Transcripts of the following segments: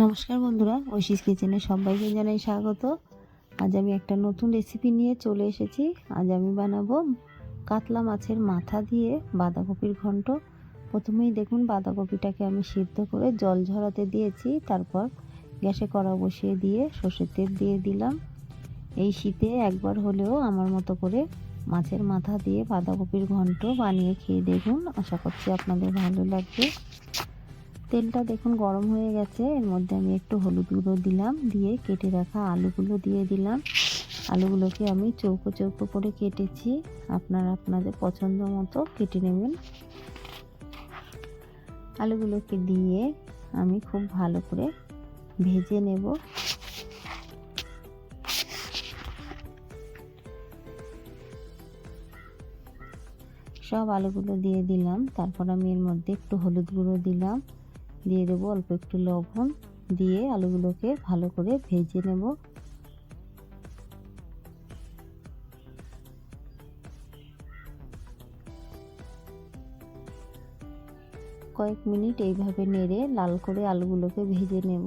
নমস্কার বন্ধুরা, ঐশিস কিচেনে সবাইকে জানাই স্বাগত। আজ আমি একটা নতুন রেসিপি নিয়ে চলে এসেছি। আজ আমি বানাবো কাতলা মাছের মাথা দিয়ে বাঁধাকপির ঘন্ট। প্রথমেই দেখুন বাঁধাকপিটাকে আমি সিদ্ধ করে জল ঝরাতে দিয়েছি। তারপর গ্যাসে কড়া বসিয়ে দিয়ে সর্ষের তেল দিয়ে দিলাম। এই শীতে একবার হলেও আমার মতো করে মাছের মাথা দিয়ে বাঁধাকপির ঘন্ট বানিয়ে খেয়ে দেখুন। আশা করছি আপনাদের ভালো লাগবে। তেলটা দেখুন গরম হয়ে গেছে। এর মধ্যে আমি একটু হলুদ গুঁড়ো দিলাম, দিয়ে কেটে রাখা আলুগুলো দিয়ে দিলাম। আলুগুলোকে আমি চৌকো চৌকো করে কেটেছি। আপনারা আপনাদের পছন্দ মতো কেটে নেবেন। আলুগুলোকে দিয়ে আমি খুব ভালো করে ভেজে নেব। সব আলুগুলো দিয়ে দিলাম। তারপর আমি এর মধ্যে একটু হলুদ গুঁড়ো দিলাম। দিয়ে দেবো অল্প একটু লবণ দিয়ে আলুগুলোকে ভালো করে ভেজে নেব। কয়েক মিনিট এইভাবে নেড়ে লাল করে আলুগুলোকে ভেজে নেব।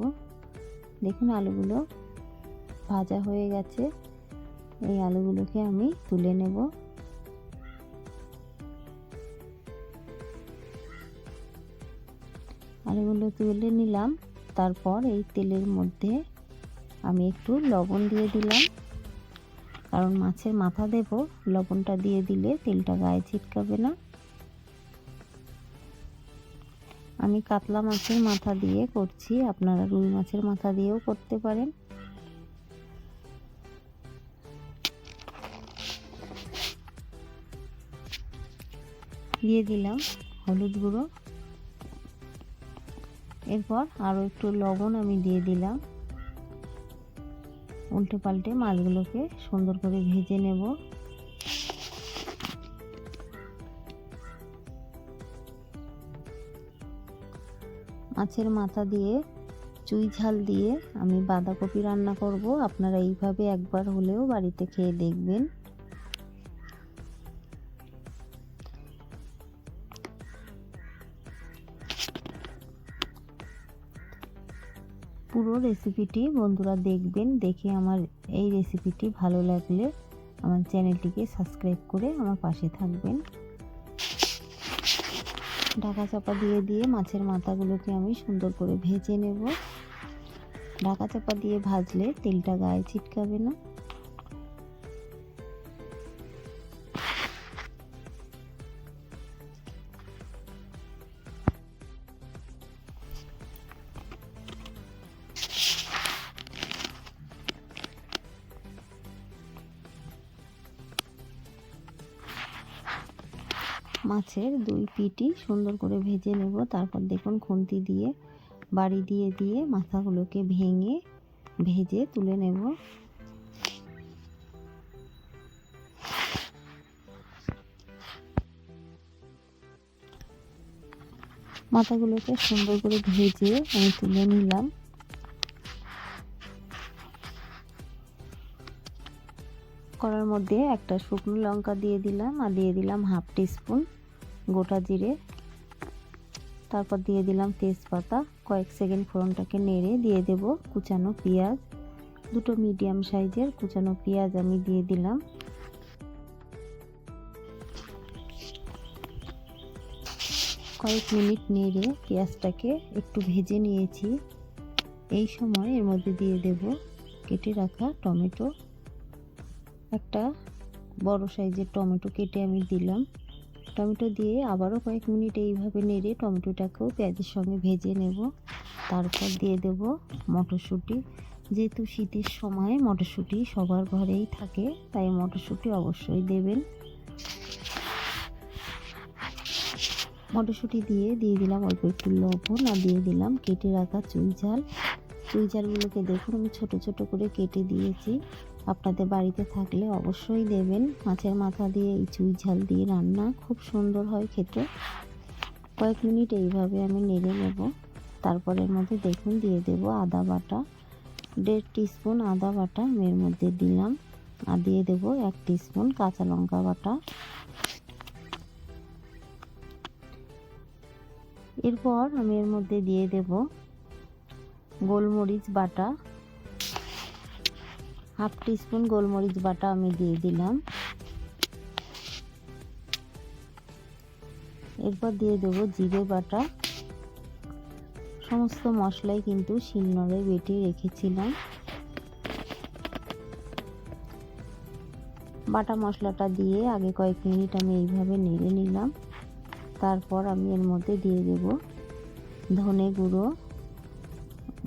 দেখুন আলুগুলো ভাজা হয়ে গেছে। এই আলুগুলোকে আমি তুলে নেব। আলুগুলো তুলে নিলাম। তারপর এই তেলের মধ্যে আমি একটু লবণ দিয়ে দিলাম। কারণ মাছের মাথা দেব, লবণটা দিয়ে দিলে তেলটা গায়ে ছিটকাবে না। আমি কাতলা মাছের মাথা দিয়ে করছি, আপনারা রুই মাছের মাথা দিয়েও করতে পারেন। দিয়ে দিলাম হলুদ গুঁড়ো। এরপর আরও একটু লবণ আমি দিয়ে দিলাম। উল্টে পাল্টে মাছগুলোকে সুন্দর করে ভেজে নেব। মাছের মাথা দিয়ে চুই ঝাল দিয়ে আমি বাঁধাকপি রান্না করব। আপনারা এইভাবে একবার হলেও বাড়িতে খেয়ে দেখবেন। পুরো রেসিপিটি বন্ধুরা দেখবেন, দেখে আমার এই রেসিপিটি ভালো লাগলে আমার চ্যানেলটিকে সাবস্ক্রাইব করে আমার পাশে থাকবেন। ঢাকা চাপা দিয়ে দিয়ে মাছের মাথাগুলোকে আমি সুন্দর করে ভেজে নেব। ঢাকা চাপা দিয়ে ভাজলে তেলটা গায়ে ছিটকাবে না। মাছের দুই পিটি সুন্দর করে ভেজে নেব। তারপর দেখুন খুন্তি দিয়ে, বাড়ি দিয়ে দিয়ে মাথাগুলোকে ভেঙে ভেজে তুলে নেব। মাথাগুলোকে সুন্দর করে ভেজে আমি তুলে নিলাম। কড়ার মধ্যে একটা শুকনো লঙ্কা দিয়ে দিলাম আর দিয়ে দিলাম হাফ টিস্পুন গোটা জিরে। তারপর দিয়ে দিলাম তেজপাতা। কয়েক সেকেন্ড ফোড়নটাকে নেড়ে দিয়ে দেব কুচানো পেঁয়াজ। দুটো মিডিয়াম সাইজের কুচানো পেঁয়াজ আমি দিয়ে দিলাম। কয়েক মিনিট নেড়ে পেঁয়াজটাকে একটু ভেজে নিয়েছি। এই সময় এর মধ্যে দিয়ে দেব কেটে রাখা টমেটো। একটা বড় সাইজের টমেটো কেটে আমি দিলাম। টমেটো দিয়ে আবারও কয়েক মিনিট এইভাবে নেড়ে টমেটোটাকেও পেঁয়াজের সঙ্গে ভেজে নেব। তারপর দিয়ে দেব মটরশুঁটি। যেহেতু শীতের সময় মটরশুঁটি সবার ঘরেই থাকে, তাই মটরশুঁটি অবশ্যই দেবেন। মটরশুঁটি দিয়ে দিয়ে দিলাম অল্প একটু লবণ আর দিয়ে দিলাম কেটে রাখা চুই ঝাল। চুই ঝালগুলোকে দেখুন, আমি ছোট ছোট করে কেটে দিয়েছি। আপনাদের বাড়িতে থাকলে অবশ্যই দেবেন। মাছের মাথা দিয়ে এই চুই ঝাল দিয়ে রান্না খুব সুন্দর হয় খেতে। কয়েক মিনিট এইভাবে আমি নেড়ে নেব। তারপরের মধ্যে দেখুন, দিয়ে দেব আদা বাটা। দেড় টিস্পুন আদা বাটা আমি এর মধ্যে দিলাম। আর দিয়ে দেব এক টিস্পুন কাঁচা লঙ্কা বাটা। এরপর আমি এর মধ্যে দিয়ে দেব গোলমরিচ বাটা। হাফ টিস্পুন গোলমরিচ বাটা আমি দিয়ে দিলাম। এরপর দিয়ে দেবো জিরে বাটা। সমস্ত মশলাই কিন্তু শিলনোড়ে বেটে রেখেছিলাম। বাটা মশলাটা দিয়ে আগে কয়েক মিনিট আমি এইভাবে নেড়ে নিলাম। তারপর আমি এর মধ্যে দিয়ে দেব ধনে গুঁড়ো।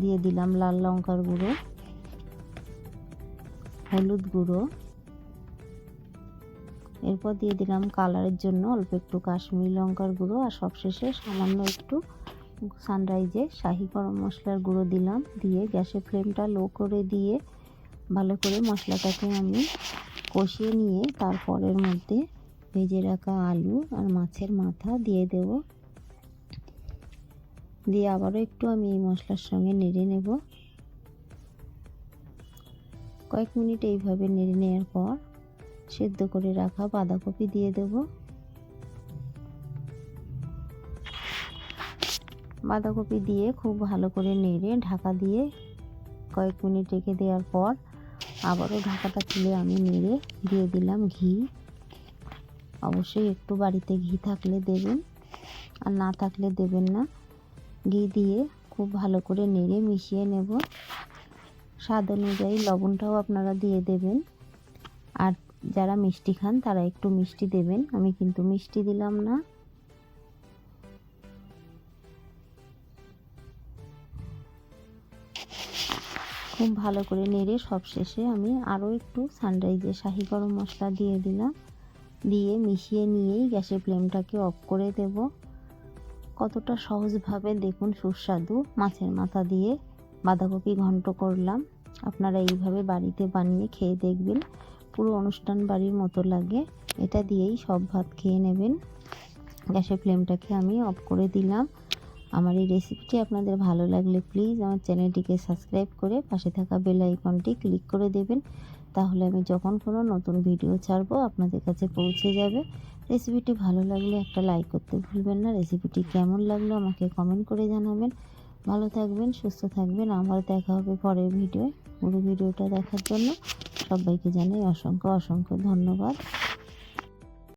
দিয়ে দিলাম লাল লঙ্কার গুঁড়ো, হলুদ গুঁড়ো। এরপর দিয়ে দিলাম কালারের জন্য অল্প একটু কাশ্মীরি লঙ্কার গুঁড়ো আর সবশেষে সামান্য একটু সানরাইজে শাহি গরম মশলার গুঁড়ো দিলাম দিয়ে গ্যাসের ফ্লেমটা লো করে দিয়ে ভালো করে মশলাটাকে আমি কষিয়ে নিয়ে তারপরের মধ্যে ভেজে রাখা আলু আর মাছের মাথা দিয়ে দেব। দিয়ে আবারও একটু আমি এই মশলার সঙ্গে নেড়ে নেব। কয়েক মিনিট এইভাবে নেড়ে নেওয়ার পর সেদ্ধ করে রাখা বাঁধাকপি দিয়ে দেব। বাঁধাকপি দিয়ে খুব ভালো করে নেড়ে ঢাকা দিয়ে কয়েক মিনিট রেখে দেওয়ার পর আবারও ঢাকাটা খুলে আমি নেড়ে দিয়ে দিলাম ঘি। অবশ্যই একটু বাড়িতে ঘি থাকলে দেবেন, আর না থাকলে দেবেন না। ঘি দিয়ে খুব ভালো করে নেড়ে মিশিয়ে নেব। স্বাদ অনুযায়ী লবণটাও আপনারা দিয়ে দেবেন। আর যারা মিষ্টি খান, তারা একটু মিষ্টি দেবেন। আমি কিন্তু মিষ্টি দিলাম না। খুব ভালো করে নেড়ে সব শেষে আমি আরও একটু সানরাইজের শাহি গরম মশলা দিয়ে দিলাম। দিয়ে মিশিয়ে নিয়েই গ্যাসের ফ্লেমটাকে অফ করে দেব। কতটা সহজভাবে দেখুন সুস্বাদু মাছের মাথা দিয়ে বাঁধাকপি ঘন্ট করলাম। আপনারা এইভাবে বাড়িতে বানিয়ে খেয়ে দেখবেন। পুরো অনুষ্ঠান বাড়ির মতো লাগে। এটা দিয়েই সব ভাত খেয়ে নেবেন। গ্যাসের ফ্লেমটাকে আমি অফ করে দিলাম। আমার এই রেসিপিটি আপনাদের ভালো লাগলে প্লিজ আমার চ্যানেলটিকে সাবস্ক্রাইব করে পাশে থাকা বেল আইকনটি ক্লিক করে দেবেন। তাহলে আমি যখন কোনো নতুন ভিডিও ছাড়বো আপনাদের কাছে পৌঁছে যাবে। রেসিপিটি ভালো লাগলে একটা লাইক করতে ভুলবেন না। রেসিপিটি কেমন লাগল আমাকে কমেন্ট করে জানাবেন। ভালো থাকবেন, সুস্থ থাকবেন। আমার দেখা হবে পরের ভিডিও পুরো ভিডিওটা দেখার জন্য সবাইকে জানাই অসংখ্য অসংখ্য ধন্যবাদ।